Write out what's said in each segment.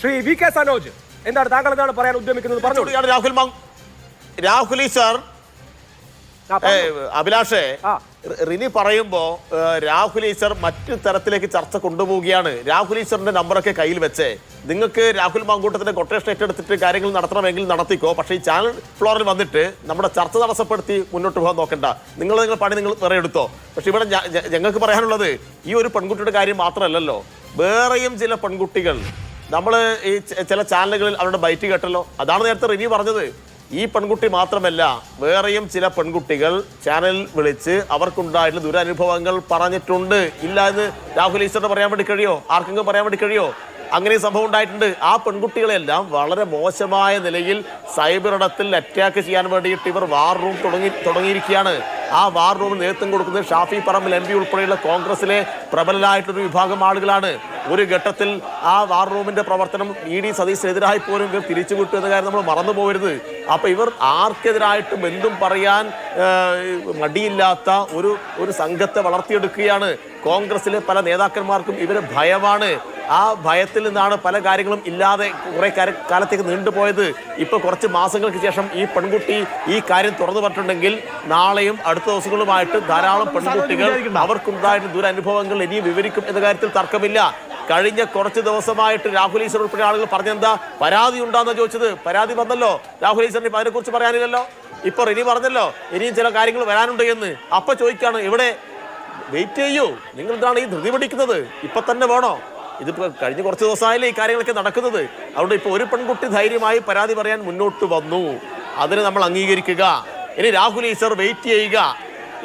Shri V K Sanoj എന്താണ് താങ്കൾ എന്താണ് പറയാൻ ഉദ്യമിക്കുന്നത്? പറഞ്ഞു രാഹുൽ രാഹുലി രാഹുൽ ആ, അഭിലാഷേ റിനി പറയുമ്പോ രാഹുലി രാഹുൽ ഈശ്വർ മറ്റു തരത്തിലേക്ക് ചർച്ച കൊണ്ടുപോവുകയാണ്. രാഹുൽ ഈശ്വറിന്റെ നമ്പറൊക്കെ കയ്യിൽ വെച്ച്. നിങ്ങൾക്ക് രാഹുൽ മാങ്കൂട്ടത്തിന്റെ കൊട്ടേഷൻ ഏറ്റെടുത്തിട്ട് കാര്യങ്ങൾ നടത്തണമെങ്കിൽ നടത്തിക്കോ. പക്ഷേ ഈ ചാനൽ ഫ്ലോറിൽ വന്നിട്ട് നമ്മുടെ ചർച്ച തടസ്സപ്പെടുത്തി മുന്നോട്ട് പോകാൻ നോക്കണ്ട. നിങ്ങൾ നിങ്ങൾ പണി നിങ്ങൾ വേറെ എടുത്തോ. പക്ഷെ ഇവിടെ ഞങ്ങൾക്ക് പറയാനുള്ളത് ഈ ഒരു പെൺകുട്ടിയുടെ കാര്യം മാത്രമല്ലല്ലോ. വേറെയും ചില പെൺകുട്ടികൾ നമ്മൾ ഈ ചില ചാനലുകളിൽ അവരുടെ ബൈറ്റ് കേട്ടല്ലോ. അതാണ് നേരത്തെ റിവ്യൂ പറഞ്ഞത്. ഈ പെൺകുട്ടി മാത്രമല്ല വേറെയും ചില പെൺകുട്ടികൾ ചാനൽ വിളിച്ച് അവർക്കുണ്ടായിട്ടുള്ള ദുരനുഭവങ്ങൾ പറഞ്ഞിട്ടുണ്ട്. ഇല്ല എന്ന് രാഹുൽ ഈശ്വറിന് പറയാൻ വേണ്ടി കഴിയോ? ആർക്കെങ്കിലും പറയാൻ വേണ്ടി കഴിയോ? അങ്ങനെ സംഭവം ഉണ്ടായിട്ടുണ്ട്. ആ പെൺകുട്ടികളെല്ലാം വളരെ മോശമായ നിലയിൽ സൈബർ ഇടത്തിൽ അറ്റാക്ക് ചെയ്യാൻ വേണ്ടിയിട്ട് ഇവർ വാർ റൂം തുടങ്ങി തുടങ്ങിയിരിക്കുകയാണ്. ആ വാർ റൂമിൽ നേതൃത്വം കൊടുക്കുന്നത് ഷാഫി പറമ്പിൽ എം പി ഉൾപ്പെടെയുള്ള കോൺഗ്രസിലെ പ്രബലരായിട്ടൊരു വിഭാഗം ആളുകളാണ്. ഒരു ഘട്ടത്തിൽ ആ വാർ റൂമിന്റെ പ്രവർത്തനം ഇ ഡി സതീശനെതിരായി പോലും ഇവർ തിരിച്ചുവിട്ടു എന്ന കാര്യം നമ്മൾ മറന്നു പോകരുത്. അപ്പൊ ഇവർ ആർക്കെതിരായിട്ടും എന്തും പറയാൻ മടിയില്ലാത്ത ഒരു ഒരു സംഘത്തെ വളർത്തിയെടുക്കുകയാണ്. കോൺഗ്രസിലെ പല നേതാക്കന്മാർക്കും ഇവരെ ഭയമാണ്. ആ ഭയത്തിൽ നിന്നാണ് പല കാര്യങ്ങളും ഇല്ലാതെ കുറേ കാല- കാലത്തേക്ക് നീണ്ടുപോയത്. ഇപ്പൊ കുറച്ച് മാസങ്ങൾക്ക് ശേഷം ഈ പെൺകുട്ടി ഈ കാര്യം തുറന്നു പറഞ്ഞിട്ടുണ്ടെങ്കിൽ നാളെയും അടുത്ത ദിവസങ്ങളുമായിട്ട് ധാരാളം പെൺകുട്ടികൾ അവർക്കുണ്ടായിട്ട് ദുരനുഭവങ്ങൾ ഇനിയും വിവരിക്കും എന്ന കാര്യത്തിൽ തർക്കമില്ല. കഴിഞ്ഞ കുറച്ച് ദിവസമായിട്ട് രാഹുൽ ഈശ്വർ ഉൾപ്പെടെ ആളുകൾ പറഞ്ഞെന്താ? പരാതി ഉണ്ടാന്ന് ചോദിച്ചത്. പരാതി വന്നല്ലോ. രാഹുൽ ഈശ്വറിന് അതിനെ കുറിച്ച് പറയാനില്ലല്ലോ. ഇപ്പൊ റിനി പറഞ്ഞല്ലോ ഇനിയും ചില കാര്യങ്ങൾ വരാനുണ്ട് എന്ന്. അപ്പൊ ചോദിക്കാണ് ഇവിടെ വെയിറ്റ് ചെയ്യൂ. നിങ്ങൾ ഇതാണ് ഈ ധൃതി പിടിക്കുന്നത്. ഇപ്പൊ തന്നെ വേണോ? ഇതിപ്പോ കഴിഞ്ഞ കുറച്ച് ദിവസമായാലേ ഈ കാര്യങ്ങളൊക്കെ നടക്കുന്നത്. അതുകൊണ്ട് ഇപ്പോൾ ഒരു പെൺകുട്ടി ധൈര്യമായി പരാതി പറയാൻ മുന്നോട്ട് വന്നു. അതിന് നമ്മൾ അംഗീകരിക്കുക. ഇനി രാഹുൽ ഈശ്വർ വെയിറ്റ് ചെയ്യുക.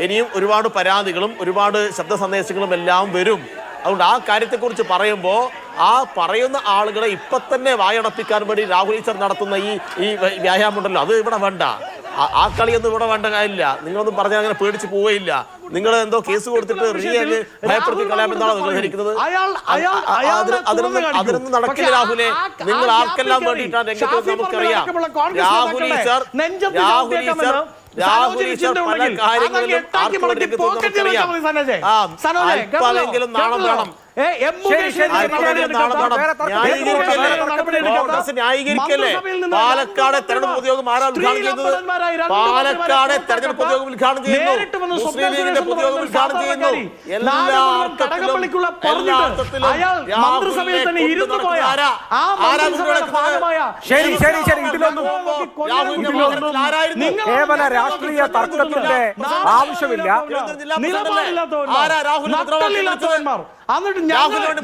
ഇനിയും ഒരുപാട് പരാതികളും ഒരുപാട് ശബ്ദ സന്ദേശങ്ങളും എല്ലാം വരും. അതുകൊണ്ട് ആ കാര്യത്തെക്കുറിച്ച് പറയുമ്പോൾ ആ പറയുന്ന ആളുകളെ ഇപ്പം തന്നെ വായടപ്പിക്കാൻ വേണ്ടി രാഹുൽ ഈശ്വർ നടത്തുന്ന ഈ ഈ വ്യായാമം ഉണ്ടല്ലോ അത് ഇവിടെ വേണ്ട. ആ- കളിയൊന്നും ഇവിടെ വേണ്ട കാര്യമില്ല. നിങ്ങളൊന്നും പറഞ്ഞാൽ അങ്ങനെ പേടിച്ച് പോവുകയില്ല. നിങ്ങൾ എന്തോ കേസ് കൊടുത്തിട്ട് റിയ അങ്ങ് ഭയപ്പെടുത്തി കളയാമെന്നാണോ നിങ്ങൾ ധരിക്കുന്നത്. അതിനൊന്നും. നടക്കില്ല രാഹുലെ. നിങ്ങൾ ആർക്കെല്ലാം വേണ്ടിയിട്ടാണ് രംഗത്ത് നമുക്കറിയാം. രാഹുലി സർ രാഹുൽ സർ ഈശ്വർ രാഹുൽ ഈശ്വർ പല കാര്യങ്ങളിലും ആർക്കും കേട്ടല്ലോ? അല്പമെങ്കിലും നാണം വേണം. ന്യായീകരിക്കല്ലേ? പാലക്കാട് തെരഞ്ഞെടുപ്പ് ഉദ്യോഗം ആരാ ഉദ്ഘാടനം ചെയ്യുന്നത്? പാലക്കാട് തെരഞ്ഞെടുപ്പ് ഉദ്യോഗം ഉദ്ഘാടനം ചെയ്യുന്നു. മുസ്ലിം സ്വപ്ന ലീഗിന്റെ പൊതുയോഗം ഉദ്ഘാടനം ചെയ്യുന്നു. എല്ലാ അർത്ഥത്തിലും അയാൾ മന്ത്രിസഭയിൽ തന്നെ കൊണ്ട് ഇരുന്നു പോയ. ആ ആരാ മന്ത്രിസഭയുടെ ഭാഗമായ ശരി, ശരി, ശരി, ഇതിലൊന്നും രാഹുലിന്റെ ഇതിലൊന്നും മകനത്തിൽ ആരായിരുന്നു? നിങ്ങൾ കേവല രാഷ്ട്രീയ തർക്കത്തിന്റെ ആവശ്യമില്ല. നിലപാടില്ലാത്തവന്മാർ എന്നിട്ട് രാഹുലിനെ